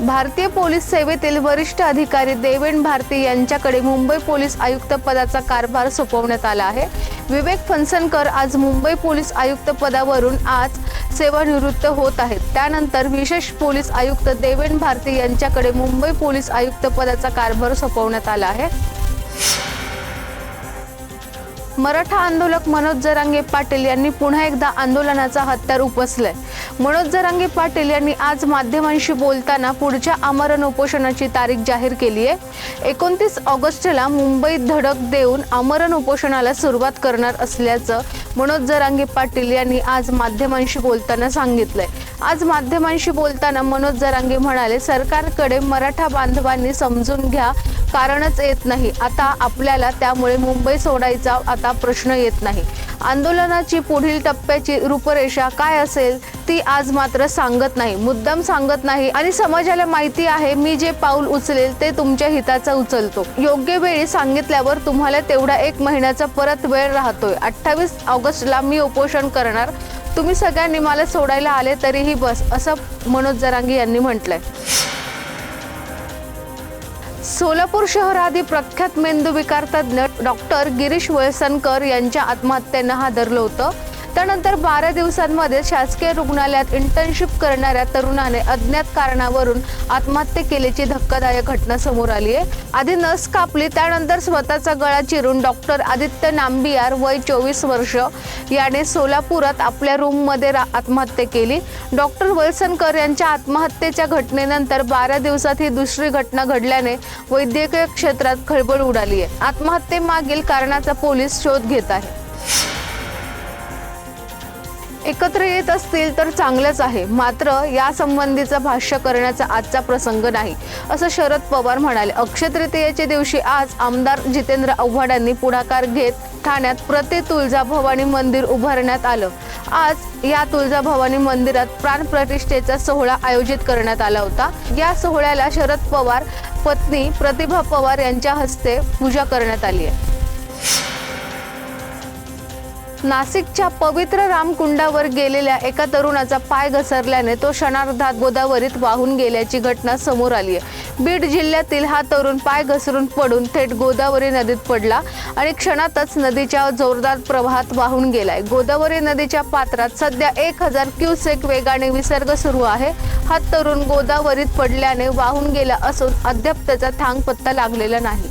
भारतीय पोलीस सेवेतील वरिष्ठ अधिकारी देवेन भारती यांच्याकडे मुंबई पोलीस आयुक्त पदाचा कारभार सोपवण्यात आला आहे. विवेक फणसनकर आज मुंबई पोलीस आयुक्त पदावरून आज सेवानिवृत्त होत आहेत. त्यानंतर विशेष पोलीस आयुक्त देवेन भारती यांच्याकडे मुंबई पोलीस आयुक्त पदाचा कारभार सोपवण्यात आला आहे. मराठा आंदोलक मनोज जरांगे पाटील यांनी पुन्हा एकदा आंदोलनाचा हत्यार उपसलाय. मनोज जरांगे पाटील यांनी आज माध्यमांशी बोलताना पुढच्या आमरण उपोषणाची तारीख जाहीर केली आहे. एकोणतीस ऑगस्टला मुंबईत धडक देऊन आमरण उपोषणाला सुरुवात करणार असल्याचं मनोज जरांगे पाटील यांनी आज माध्यमांशी बोलताना सांगितलंय. आज माध्यमांशी बोलताना मनोज जरांगे म्हणाले सरकारकडे मराठा बांधवांनी समजून घ्या कारणच येत नाही. आता आपल्याला त्यामुळे मुंबई सोडायचा आता प्रश्न येत नाही. आंदोलनाची पुढील टप्प्याची रूपरेषा काय असेल ती आज मात्र सांगत नाही मुद्दाम सांगत नाही आणि समाजाला माहिती आहे मी जे पाऊल उचलेल ते तुमच्या हिताचा उचलतो. योग्य वेळी सांगितल्यावर तुम्हाला तेवढा एक महिन्याचा परत वेळ राहतोय. अठ्ठावीस ऑगस्टला मी उपोषण करणार. तुम्ही सगळ्यांनी मला सोडायला आले तरीही बस असं मनोज जरांगी यांनी म्हटलंय. सोलापूर शहराआधी प्रख्यात मेंदूविकार तज्ज्ञ डॉक्टर गिरीश वळसनकर यांच्या आत्महत्येनं हादरलं होतं. त्यानंतर बारा दिवसांमध्ये शासकीय रुग्णालयात इंटर्नशिप करणाऱ्या तरुणाने अज्ञात कारणावरून आत्महत्या केल्याची धक्कादायक घटना समोर आली आहे. आधी नस कापली त्यानंतर स्वतःचा गळा चिरून डॉक्टर आदित्य नांबियार वय चोवीस वर्ष याने सोलापुरात आपल्या रूममध्ये रा- आत्महत्या केली. डॉक्टर वलसनकर यांच्या आत्महत्येच्या घटनेनंतर बारा दिवसात ही दुसरी घटना घडल्याने वैद्यकीय क्षेत्रात खळबळ उडाली आहे. आत्महत्येमागील कारणाचा पोलीस शोध घेत आहे. एकत्र येत असतील तर चांगलंच आहे. मात्र यासंबंधीचं भाष्य करण्याचा आजचा प्रसंग नाही. असं शरद पवार म्हणाले. अक्षय तृतीयेच्या दिवशी आज आमदार जितेंद्र आव्हाड यांनी पुढाकार घेत ठाण्यात प्रति तुळजाभवानी मंदिर उभारण्यात आलं. आज या तुळजाभवानी मंदिरात प्राणप्रतिष्ठेचा सोहळा आयोजित करण्यात आला होता. या सोहळ्याला शरद पवार पत्नी प्रतिभा पवार यांच्या हस्ते पूजा करण्यात आली आहे. नाशिकच्या पवित्र रामकुंडावर गेलेल्या एका तरुणाचा पाय घसरल्याने तो क्षणार्धात गोदावरीत वाहून गेल्याची घटना समोर आली आहे. बीड जिल्ह्यातील हा तरुण पाय घसरून पडून थेट गोदावरी नदीत पडला आणि क्षणातच नदीच्या जोरदार प्रवाहात वाहून गेलाय. गोदावरी नदीच्या पात्रात सध्या एक हजार क्युसेक वेगाने विसर्ग सुरू आहे. हा तरुण गोदावरीत पडल्याने वाहून गेला असून अद्याप त्याचा थांग पत्ता लागलेला नाही.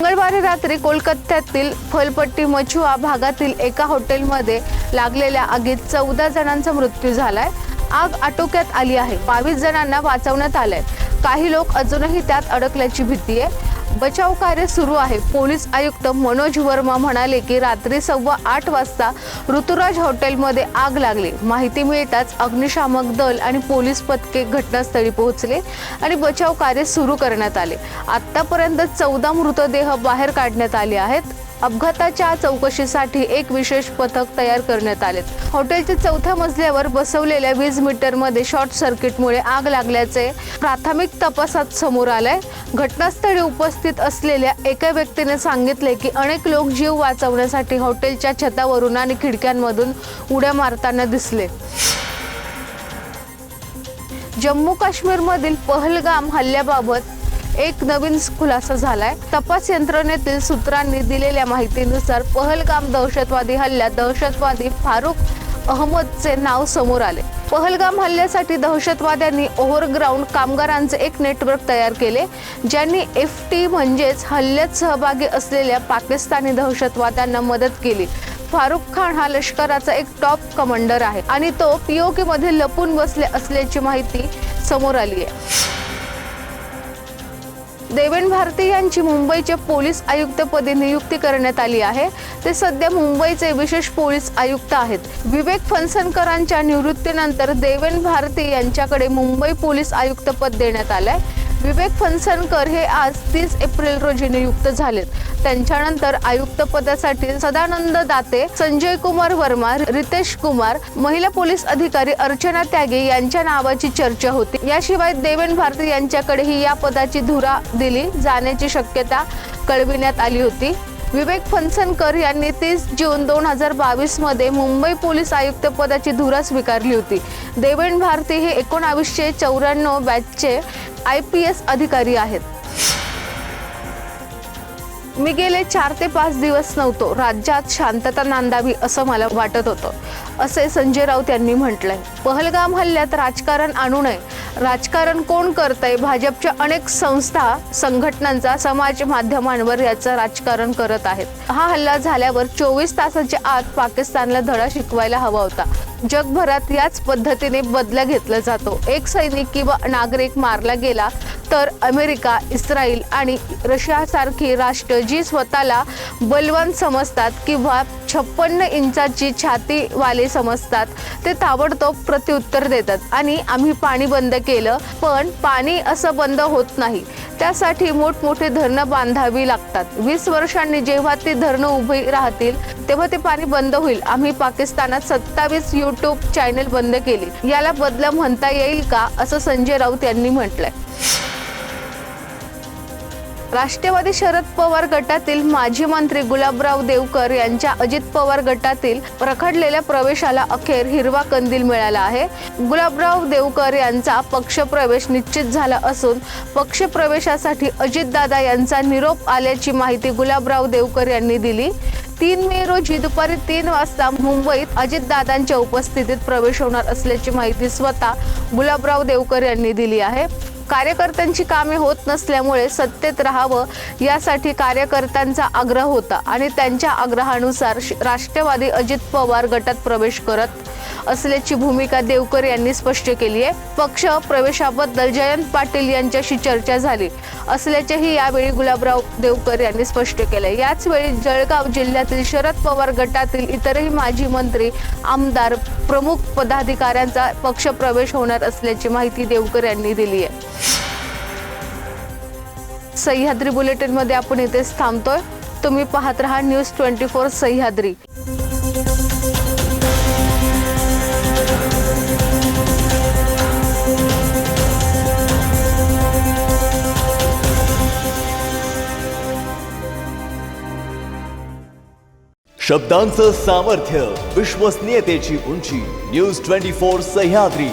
मंगळवारी रात्री कोलकात्यातील फलपट्टी मछुआ भागातील एका हॉटेलमध्ये लागलेल्या आगीत चौदा जणांचा मृत्यू झालाय. आग आटोक्यात आली आहे. बावीस जणांना वाचवण्यात आलंय. काही लोक अजूनही त्यात अडकल्याची भीती आहे. बचाव कार्य सुरू आहे. पोलीस आयुक्त मनोज वर्मा म्हणाले की रात्री सव्वा आठ वाजता ऋतुराज हॉटेलमध्ये आग लागली. माहिती मिळताच अग्निशामक दल आणि पोलीस पथके घटनास्थळी पोहोचले आणि बचाव कार्य सुरू करण्यात आले. आतापर्यंत चौदा मृतदेह बाहेर काढण्यात आले आहेत. अपघाताच्या चौकशीसाठी एक विशेष पथक तयार करण्यात आले. हॉटेलच्या चौथ्या मजल्यावर बसवलेल्या वीज मीटरमध्ये शॉर्ट सर्किटमुळे आग लागल्याचे प्राथमिक तपासात समोर आलंय. घटनास्थळी उपस्थित असलेल्या एका व्यक्तीने सांगितले की अनेक लोक जीव वाचवण्यासाठी हॉटेलच्या छतावरून आणि खिडक्यांमधून उड्या मारताना दिसले. जम्मू काश्मीरमधील पहलगाम हल्ल्याबाबत एक नवीन खुलासा झालाय. तपास यंत्रणेतील सूत्रांनी दिलेल्या माहितीनुसार पहलगाम दहशतवादी हल्ल्यात दहशतवादी फारुख अहमदचे नाव समोर आले. पहलगाम हल्ल्यासाठी दहशतवाद्यांनी ओव्हरग्राऊंड कामगारांचे एक नेटवर्क तयार केले ज्यांनी एफ टी म्हणजेच हल्ल्यात सहभागी असलेल्या पाकिस्तानी दहशतवाद्यांना मदत केली. फारुख खान हा लष्कराचा एक टॉप कमांडर आहे आणि तो पीओके मध्ये लपून बसले असल्याची माहिती समोर आली आहे. देवेन भारती यांची मुंबईच्या पोलीस आयुक्तपदी नियुक्ती करण्यात आली आहे. ते सध्या मुंबईचे विशेष पोलीस आयुक्त आहेत. विवेक फणसनकरांच्या निवृत्तीनंतर देवेन भारती यांच्याकडे मुंबई पोलीस आयुक्तपद देण्यात आलंय. विवेक फणसनकर हे आज तीस एप्रिल रोजी नियुक्त झालेत. त्यांच्यानंतर आयुक्त पदासाठी सदानंद दाते संजय कुमार वर्मा रितेश कुमार महिला पोलीस अधिकारी अर्चना त्यागे यांच्या नावाची चर्चा होती. याशिवाय देवेन भारती यांच्याकडेही या पदाची धुरा दिली जाण्याची शक्यता कळविण्यात आली होती. विवेक फणसनकर यांनी तीस जून दोन हजार बावीसमध्ये मुंबई पोलीस आयुक्त पदाची धुरा स्वीकारली होती. देवेन भारती हे एकोणावीसशे चौऱ्याण्णव बॅचचे आय पी एस अधिकारी आहेत. मी गेले चार ते पाच दिवस नव्हतो. राज्यात शांतता नांदावी असं मला वाटत होतं. असे संजय राऊत यांनी म्हटलंय. पहलगाम हल्ल्यात राजकारण आणू नये. राजकारण कोण करतंय? भाजपच्या अनेक संस्था संघटनांचा समाज माध्यमांवर याचं राजकारण करत आहेत. हा हल्ला झाल्यावर चोवीस तासाच्या आत पाकिस्तानला धडा शिकवायला हवा होता. जगभरात याच पद्धतीने बदला घेतला जातो. एक सैनिक किंवा नागरिक मारला गेला तर अमेरिका इस्रायल आणि रशियासारखी राष्ट्र जी स्वतःला बलवान समजतात किंवा छप्पन्न इंचाची छातीवाले समजतात ते ताबडतोब प्रत्युत्तर देतात. आणि आम्ही पाणी बंद केलं पण पाणी असं बंद होत नाही. त्यासाठी मोठमोठे धरणं बांधावी लागतात. वीस वर्षांनी जेव्हा ती धरणं उभी राहतील तेव्हा ते पाणी बंद होईल. आम्ही पाकिस्तानात सत्तावीस युट्यूब चॅनल बंद केली. याला बदला म्हणता येईल का असं संजय राऊत यांनी म्हटलंय. राष्ट्रवादी शरद पवार गटातील माजी मंत्री गुलाबराव देवकर यांच्या अजित पवार गटातील रखडलेल्या प्रवेशाला अखेर हिरवा कंदील मिळाला आहे. गुलाबराव देवकर यांचा पक्षप्रवेश निश्चित झाला असून पक्षप्रवेशासाठी अजितदादा यांचा निरोप आल्याची माहिती गुलाबराव देवकर यांनी दिली. तीन मे रोजी दुपारी तीन वाजता मुंबईत अजितदादांच्या उपस्थितीत प्रवेश होणार असल्याची माहिती स्वतः गुलाबराव देवकर यांनी दिली आहे. कार्यकर्त्यांची कामे होत नसल्यामुळे सत्तेत राहावं यासाठी कार्यकर्त्यांचा आग्रह होता आणि त्यांच्या आग्रहानुसार श- राष्ट्रवादी अजित पवार गटात प्रवेश करत असल्याची भूमिका देवकर यांनी स्पष्ट केली आहे. पक्ष प्रवेशाबद्दल जयंत पाटील यांच्याशी चर्चा झाली असल्याचेही यावेळी गुलाबराव देवकर यांनी स्पष्ट केले याचवेळी जळगाव जिल्ह्यातील शरद पवार गटातील इतरही माजी मंत्री आमदार प्रमुख पदाधिकाऱ्यांचा पक्ष प्रवेश होणार असल्याची माहिती देवकर यांनी दिली आहे. सह्याद्री बुलेटिनमध्ये आपण इथेच थांबतोय. तुम्ही पाहत रहा न्यूज ट्वेंटी फोर सह्याद्री. शब्दांचं सामर्थ्य विश्वसनीयतेची उंची न्यूज ट्वेंटी फोर सह्याद्री.